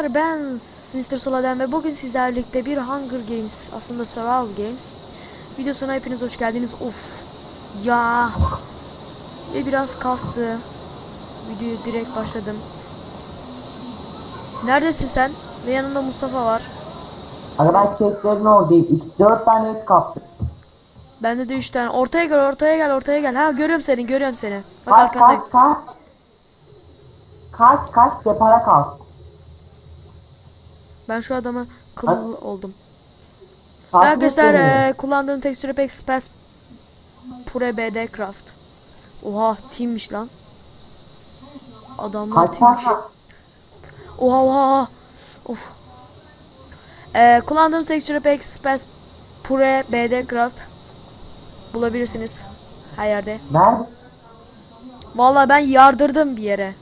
arkadaşlar ben Mr. Soladen ve bugün sizlerle birlikte bir Hunger Games aslında Survival Games videosuna hepiniz hoş geldiniz. Of ya ve biraz kastı. Videoyu direkt başladım. Neredesin sen? Ve yanında Mustafa var. Aga ben chestlerin oradayım. İki, dört tane et kaptım. Bende de 3 tane. Ortaya gel, ortaya gel, ortaya gel. Ha görüyorum seni, görüyorum seni. Bak Kaç arkandayım. kaç kaç. Kaç kaç depara kal. Ben şu adama kıl oldum. Et Arkadaşlar eee, kullandığım tekstüre pek spes Pure BD Craft. Oha teammiş lan. Adamlar Kaç teammiş. tane? Oha oha. Of. Eee kullandığım tekstüre pek spes Pure BD Craft. Bulabilirsiniz. Her yerde. Nerede? Vallahi ben yardırdım bir yere.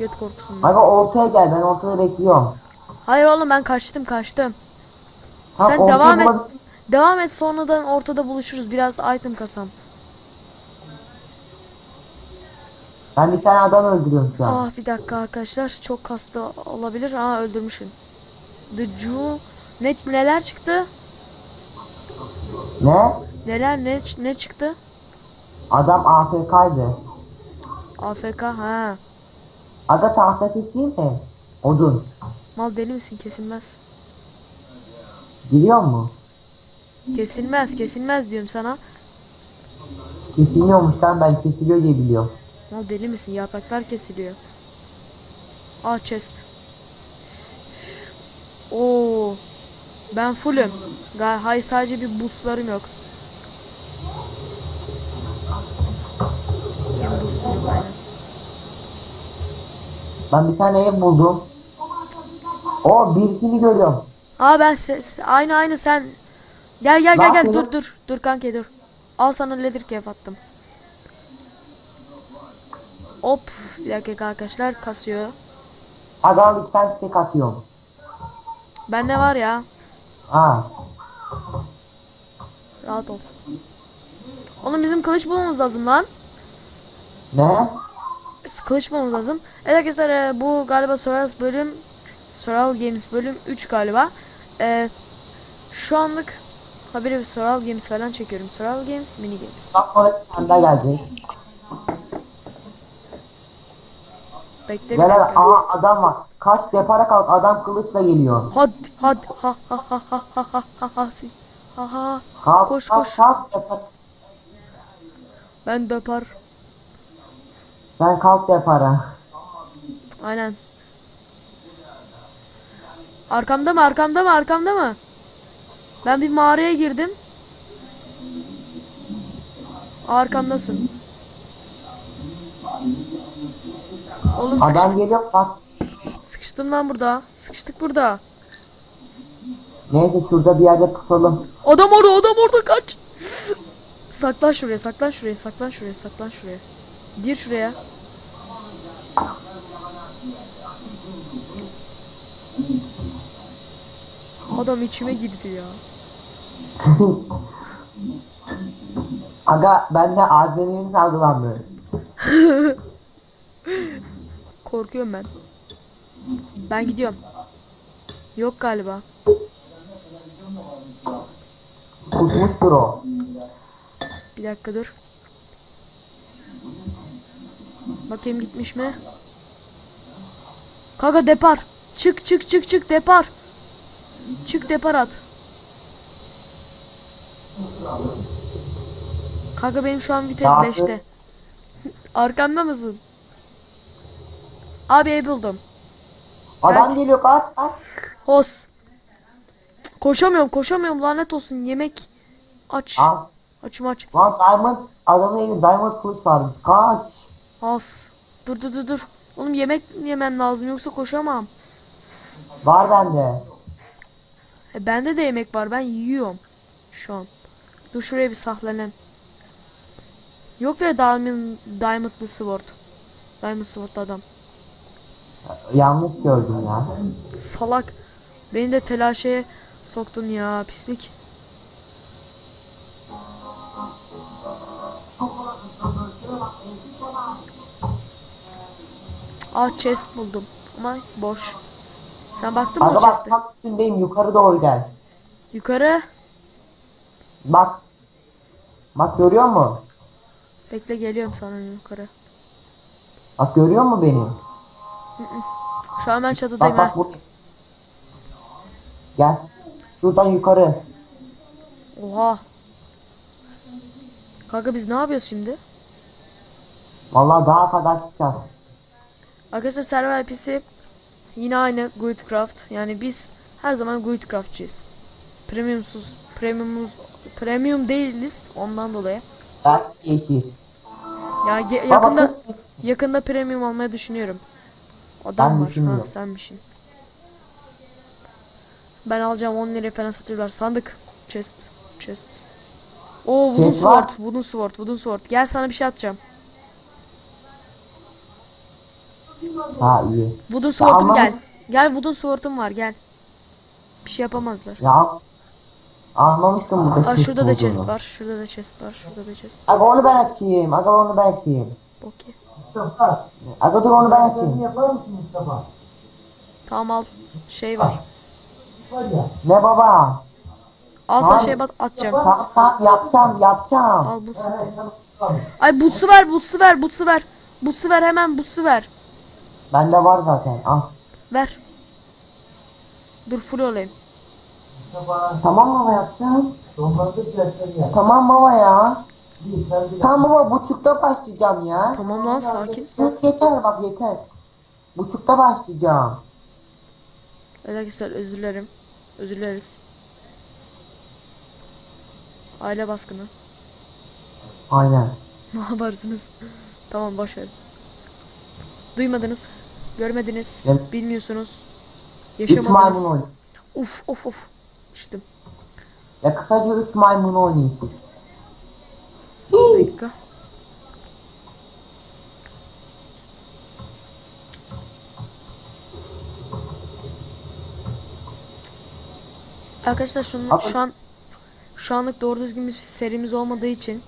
Göt korkusundan. Aga ortaya gel ben ortada bekliyorum. Hayır oğlum ben kaçtım kaçtım. Tamam, Sen devam et. Devam et sonradan ortada buluşuruz. Biraz item kasam. Ben bir tane adam öldürüyorum şu an. Ah bir dakika arkadaşlar çok kastı olabilir. Aa öldürmüşüm. The Jew ne neler çıktı? Ne? Neler ne ne çıktı? Adam AFK'ydı. AFK ha. Aga tahta keseyim mi? Odun. Mal deli misin? Kesilmez. Giriyor mu? Kesilmez, kesilmez diyorum sana. Kesilmiyormuş lan ben kesiliyor diye biliyorum. Mal deli misin? Yapraklar kesiliyor. Ah chest. Oo. Ben fullüm. Hay sadece bir boostlarım yok. Benim boostum yok aynen. Ben bir tane ev buldum. O birisini görüyorum. Aa ben ses aynı aynı sen gel gel gel gel dur dur dur kanki dur. Al sana leather kef attım. Hop bir dakika arkadaşlar kasıyor. Aga al iki tane steak atıyorum. Bende var ya Aa. rahat ol. Oğlum bizim kılıç bulmamız lazım lan. Ne? Kılıç bulmamız lazım. Evet arkadaşlar e, bu galiba Survival bölüm Survival Games bölüm 3 galiba. E, şu anlık haberi Survival Games falan çekiyorum. Survival Games, Mini Games. Daha sonra bir tane daha gelecek. Bekle bir Gel aga. dakika. Aha adam var. Kaç depara kalk adam kılıçla geliyor. Hadi hadi ha ha ha ha ha ha ha ha si- ha ha Kalk koş kalk koş kalk depar. ben de yapar Sen kalk depara. aynen. Arkamda mı arkamda mı arkamda mı? Ben bir mağaraya girdim. Arkamdasın. Oğlum Adam sıkıştık, geliyor bak. sıkıştım lan burada. Sıkıştık burada. Neyse şurada bir yerde pusalım. adam orada adam orada. Kaç. Saklan şuraya saklan şuraya saklan şuraya saklan şuraya gir şuraya Adam içime girdi ya. Aga bende adrenalin salgılandı. Korkuyorum ben. Ben gidiyorum. Yok galiba. Kusmuştur o. Bir dakika dur. Bakayım gitmiş mi? Kanka depar. Çık çık çık çık depar. Çık depar at. Kanka benim şu an vites Ne 5'te. Arkamda mısın? Abi ev buldum. Adam geliyor kaç kaç. Hos. Koşamıyorum koşamıyorum lanet olsun yemek aç. Al. Açım aç. Lan diamond adamın elinde diamond kılıç var. Kaç. Az. Dur dur dur dur. Oğlum yemek yemem lazım yoksa koşamam. Var bende. E, bende de yemek var ben yiyorum. Şu an. Dur şuraya bir saklanayım. Yok ya diamond, diamondlı sword. Diamond sword'lu adam. Yanlış gördüm ya. Salak. Beni de telaşeye soktun ya pislik. Aa chest buldum. Ama boş. Sen baktın mı o bak chest'e? tam üstündeyim yukarı doğru gel. Yukarı. Bak. Bak görüyor musun? Bekle geliyorum sana yukarı. Bak görüyor musun beni? Şu an ben çatıdayım Bak ha. bak burada. Gel. Şuradan yukarı. Oha. Kanka biz ne yapıyoruz şimdi? Vallahi daha kadar çıkacağız. Arkadaşlar server IP'si yine aynı Guildcraft. Yani biz her zaman Guildcraftçıyız. Premiumsuz, premiumuz, premium değiliz ondan dolayı. Belki değişir. Ya ge- Baba yakında kız. yakında premium almayı düşünüyorum. Ben Adam. Ha, düşünmüyorum. senmişsin. Ben alacağım 10 liraya falan satıyorlar. Sandık. Chest. Chest. Oo wooden Chest var. sword. Wooden sword. Wooden sword. Gel sana bir şey atacağım. Ha iyi. Wooden sword'um gel. Gel wooden sword'um var gel. Bir şey yapamazlar. Ya anlamıştım burada Aa chest şurada da chest olduğunu. var. Şurada da chest var. Şurada da chest. Aga onu ben açayım. Aga onu ben açayım. Okey. Mustafa, Aga dur onu ben sen açayım. yapar mısın Mustafa? Tamam al. Şey var. Var ya, Ne baba? Al Abi. şey bat atacağım. Tamam tamam yapacağım yapacağım. Al butsu. he, tamam. Ay butsu ver, butsu ver, butsu ver. Butsu ver hemen butsu ver. Bende var zaten. Al. Ver. Dur full olayım. Mustafa, Tamam baba yapacağım. domates dersleri yap. Tamam baba ya. Bir, sen bir Tamam baba buçukta başlayacağım ya. Tamam lan sakin. Yeter bak yeter. Buçukta başlayacağım. Evet arkadaşlar özür dilerim. Özür dileriz. Aile baskını. Aynen. Ne yaparsınız? tamam boş ver. Duymadınız. Görmediniz. Evet. Bilmiyorsunuz. Yaşamadınız. maymun oynayın. Uf of of. Düştüm. Ya kısaca üç maymun oynayın siz. Bir dakika. Arkadaşlar şunu, şu an şu anlık doğru düzgün bir serimiz olmadığı için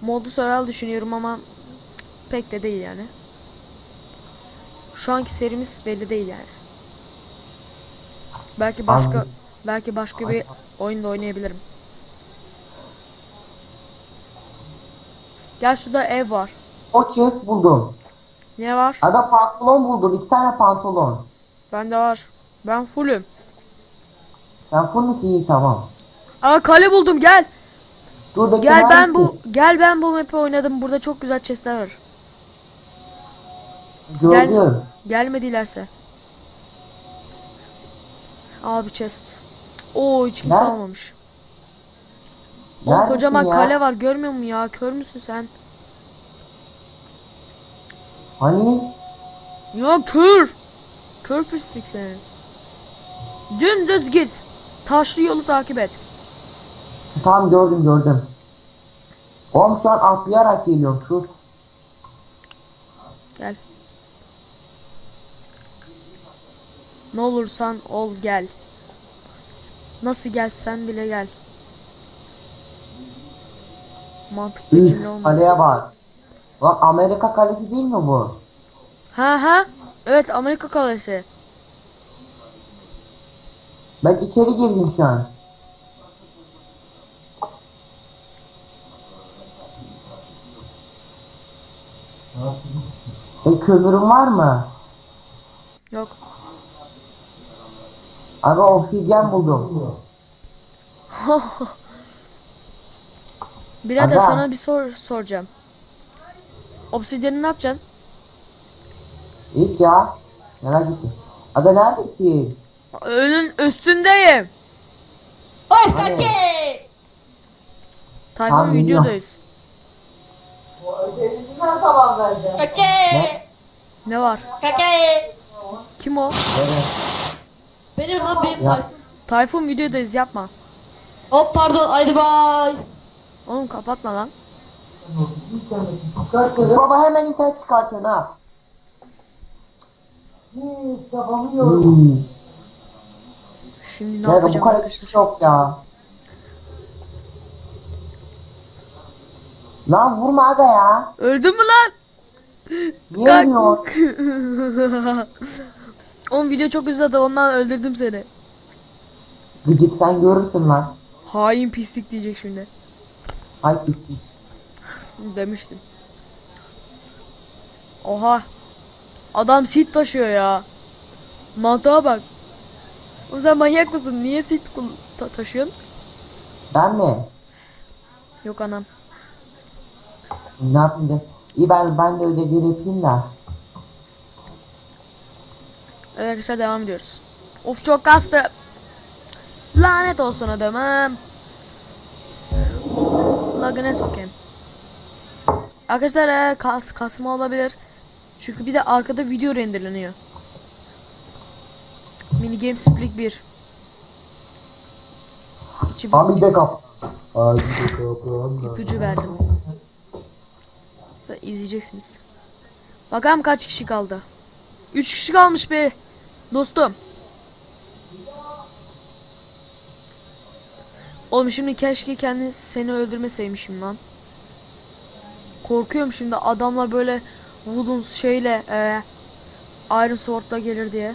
modu survival düşünüyorum ama pek de değil yani. Şu anki serimiz belli değil yani. Belki başka Anladım. belki başka bir oyunda oynayabilirim. Gel şurada ev var. O chest buldum. Ne var? Aga pantolon buldum. iki tane pantolon. Bende var. Ben fullüm. Sen full musun? İyi tamam. Aa kale buldum gel. Dur bekle Gel ben bu gel ben bu map'i oynadım. Burada çok güzel chestler var. Gördüm. Gelmedilerse. Abi chest. Oo hiç kimse Nerede? almamış. Oğlum Neredesin kocaman ya? kale var görmüyor musun ya? Kör müsün sen? Hani? Ya kör. Kör pislik sen. Dümdüz git. Taşlı yolu takip et. Tamam gördüm gördüm. Oğlum an atlayarak geliyorum. Dur. Gel. Ne olursan ol gel. Nasıl gelsen bile gel. Mantıklı cümle Üf olmadı. kaleye bak. Bak Amerika kalesi değil mi bu? Ha ha. Evet Amerika kalesi. Ben içeri girdim şu an. E kömürün var mı? Yok. Aga obsidyen buldum. Birader Aga. sana bir sor soracağım. Obsidiyeni ne yapacaksın? Hiç ya. Merak etme. Aga neredesin? Önün üstündeyim. Oy kake! Tayfun Tamam, geliyorum. videodayız. Kake! Ne? Ne var? Kake! Kim o? Evet. Benim lan benim Ya. Tayfun. Tayfun videodayız yapma. Hop pardon haydi bay. Oğlum kapatma lan. Baba hemen internet çıkartıyorsun ha. Hmm. Şimdi ne Ya bu yapacağım kalede arkadaşlar? hiç yok ya. Lan vurma aga ya. Öldün mü lan? Niye ölmüyor? Oğlum video çok uzadı ondan öldürdüm seni. Gıcık sen görürsün lan. Hain pislik diyecek şimdi. Ay pislik. Demiştim. Oha. Adam sit taşıyor ya. Mantığa bak. O sen manyak mısın? Niye sit ta- taşıyorsun? Ben mi? Yok anam. Ne yapayım de? İyi ben, ben de ödevleri yapayım da. Evet arkadaşlar devam ediyoruz. Of çok kastı. Lanet olsun adamım. Lagine sokayım. Arkadaşlar e, kas, kasma olabilir. Çünkü bir de arkada video renderleniyor. Mini Game Split 1. İçi Abi de kap. İpucu verdim. İzleyeceksiniz. Bakalım kaç kişi kaldı. 3 kişi kalmış be. Dostum. Oğlum şimdi keşke kendi seni öldürmeseymişim lan. Korkuyorum şimdi adamla böyle wooden şeyle e, Iron Sword'la gelir diye.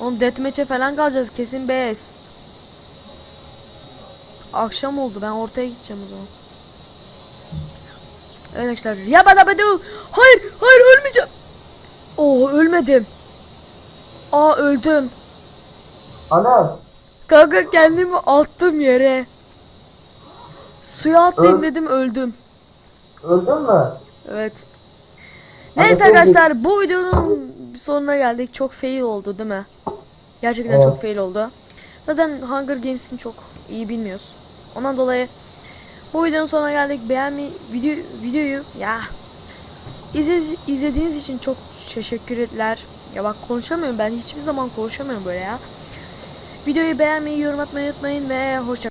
Oğlum deathmatch'e falan kalacağız kesin BS. Akşam oldu ben ortaya gideceğim o zaman. Evet arkadaşlar. Yabadabadu. Hayır hayır ölmeyeceğim. Oo ölmedim. Aa öldüm. Ana. Kanka kendimi attım yere. Suya atlayayım Öl- dedim öldüm. Öldün mü? Evet. Hadi Neyse git. arkadaşlar bu videonun sonuna geldik. Çok fail oldu değil mi? Gerçekten Evet. çok fail oldu. Zaten Hunger Games'in çok iyi bilmiyoruz. Ondan dolayı bu videonun sonuna geldik. Beğenmeyi, video, videoyu ya izle, izlediğiniz için çok teşekkürler. Ya bak konuşamıyorum ben hiçbir zaman konuşamıyorum böyle ya. Videoyu beğenmeyi, yorum atmayı unutmayın ve hoşça